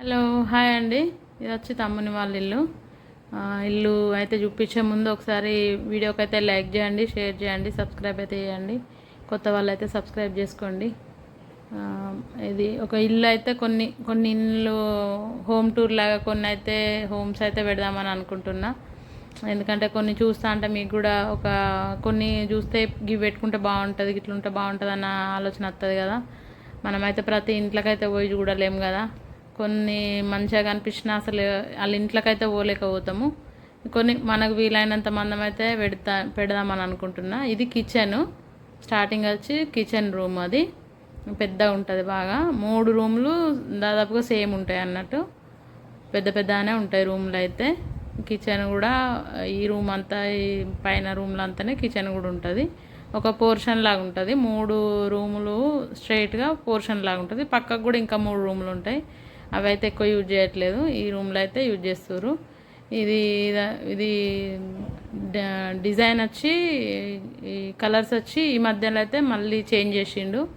Hello hi అండి. ఇది వచ్చి తమ్ముని వాళ్ళ ఇల్లు. ఇల్లు అయితే చూపించే ముందు ఒకసారి వీడియోకి అయితే లైక్ చేయండి షేర్ చేయండి సబ్స్క్రైబ్ అయితే చేయండి. కొత్త వాళ్ళు అయితే సబ్స్క్రైబ్ చేసుకోండి. ఇది ఒక ఇల్లు అయితే కొన్ని కొన్ని ఇల్లు హోమ్ టూర్ లాగా కొన్ని అయితే హోమ్స్ అయితే పెడదామని అనుకుంటున్నా. ఎందుకంటే కొన్ని చూస్తా అంటే మీకు కూడా ఒక కొన్ని చూస్తే గివ్ పెట్టుకుంటే బాగుంటుంది ఇట్లుంటే ఉంటే బాగుంటుంది అన్న ఆలోచన వస్తుంది కదా. మనమైతే ప్రతి ఇంట్లోకైతే పోయి చూడలేము కదా. కొన్ని మంచిగా కనిపించినా అసలు వాళ్ళ ఇంట్లోకైతే పోలేకపోతాము. కొన్ని మనకు వీలైనంత మందం అయితే పెడతా పెడదామని అనుకుంటున్నా. ఇది కిచెన్. స్టార్టింగ్ వచ్చి కిచెన్ రూమ్ అది. పెద్దగా ఉంటుంది బాగా. మూడు రూమ్లు దాదాపుగా సేమ్ ఉంటాయి అన్నట్టు. పెద్ద పెద్దగానే ఉంటాయి రూమ్లు అయితే. కిచెన్ కూడా ఈ రూమ్ అంతా ఈ పైన రూమ్లో అంతానే కిచెన్ కూడా ఉంటుంది. ఒక పోర్షన్ లాగా ఉంటుంది. మూడు రూములు స్ట్రైట్గా పోర్షన్ లాగా ఉంటుంది. పక్కకు కూడా ఇంకా మూడు రూములు ఉంటాయి. అవి అయితే ఎక్కువ యూజ్ చేయట్లేదు. ఈ రూమ్లో అయితే యూజ్ చేస్తారు ఇది ఇది డ- డిజైన్ వచ్చి ఈ కలర్స్ వచ్చి ఈ మధ్యలో అయితే మళ్ళీ చేంజ్ చేసిండు.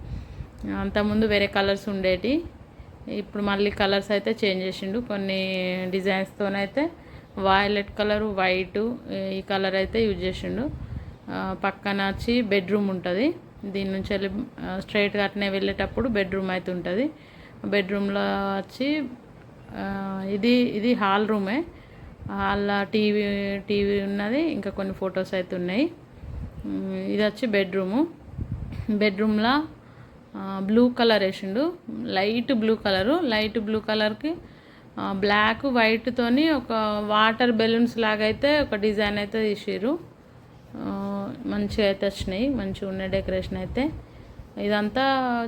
అంతకుముందు వేరే కలర్స్ ఉండేటి. ఇప్పుడు మళ్ళీ కలర్స్ అయితే చేంజ్ చేసిండు. కొన్ని డిజైన్స్తోనైతే వాయిలెట్ కలరు వైటు ఈ కలర్ అయితే యూజ్ చేసిండు. పక్కన వచ్చి బెడ్రూమ్ ఉంటుంది. దీని నుంచి వెళ్ళి స్ట్రైట్గా అట్నే వెళ్ళేటప్పుడు బెడ్రూమ్ అయితే ఉంటుంది. బెడ్రూమ్లో వచ్చి ఇది ఇది హాల్ రూమే. హాల్లో టీవీ టీవీ ఉన్నది ఇంకా కొన్ని ఫొటోస్ అయితే ఉన్నాయి. ఇది వచ్చి బెడ్రూము. బెడ్రూమ్లో బ్లూ కలర్ వేసిండు. Light blue colour. Light blue కలర్కి బ్లాక్ వైట్తోని ఒక వాటర్ బెలూన్స్ లాగా అయితే ఒక డిజైన్ అయితే తీసిరు మంచిగా అయితే వచ్చినాయి. మంచిగా ఉన్నాయి డెకరేషన్ అయితే. ఇదంతా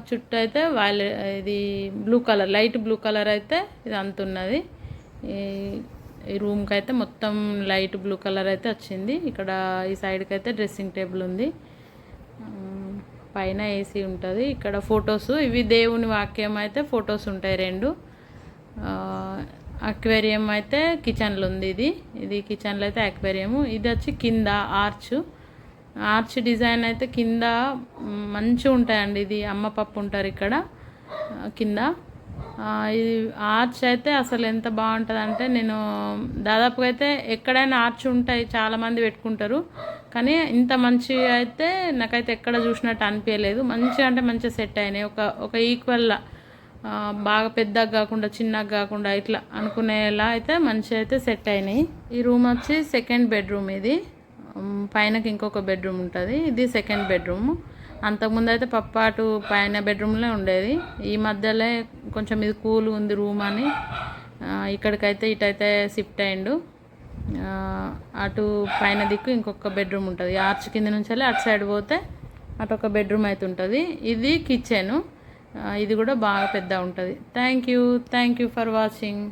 చుట్టూ అయితే వాళ్ళ ఇది blue colour light blue colour అయితే ఇది అంత ఉన్నది. ఈ రూమ్కి అయితే మొత్తం లైట్ బ్లూ కలర్ అయితే వచ్చింది. ఇక్కడ ఈ సైడ్కి అయితే డ్రెస్సింగ్ టేబుల్ ఉంది. పైన ఏసీ ఉంటుంది. ఇక్కడ ఫొటోస్ ఇవి దేవుని వాక్యం అయితే ఫొటోస్ ఉంటాయి రెండు. అక్వేరియం అయితే కిచెన్లో ఉంది ఇది. ఇది కిచెన్లో అయితే అక్వేరియము ఇది వచ్చి కింద ఆర్చ్ ఆర్చ్ డిజైన్ అయితే కింద మంచిగా ఉంటాయండి ఇది. అమ్మ పప్పు ఉంటారు ఇక్కడ కింద. ఇది ఆర్చ్ అయితే అసలు ఎంత బాగుంటుంది అంటే నేను దాదాపుగా అయితే ఎక్కడైనా ఆర్చ్ ఉంటాయి చాలామంది పెట్టుకుంటారు. కానీ ఇంత మంచిగా అయితే నాకైతే ఎక్కడ చూసినట్టు అనిపించలేదు. మంచిగా అంటే మంచిగా సెట్ అయినాయి. ఒక ఒక ఈక్వల్లా బాగా పెద్దగా కాకుండా చిన్నగా కాకుండా ఇట్లా అనుకునేలా అయితే మంచిగా అయితే సెట్ అయినాయి. ఈ రూమ్ వచ్చి సెకండ్ బెడ్రూమ్ ఇది. పైనకి ఇంకొక బెడ్రూమ్ ఉంటుంది. ఇది సెకండ్ బెడ్రూమ్ అంతకుముందు అయితే పప్పాటు పైన బెడ్రూమ్లో ఉండేది. ఈ మధ్యలో కొంచెం ఇది కూల్ ఉంది రూమ్ అని ఇక్కడికైతే ఇటైతే షిఫ్ట్ అయిండు. అటు పైన దిక్కు ఇంకొక బెడ్రూమ్ ఉంటుంది. ఆర్చ్ కింద నుంచి వెళ్ళి అటు సైడ్ పోతే అటు ఒక బెడ్రూమ్ అయితే ఉంటుంది. ఇది కిచెను ఇది కూడా బాగా పెద్ద ఉంటుంది. Thank you thank you for watching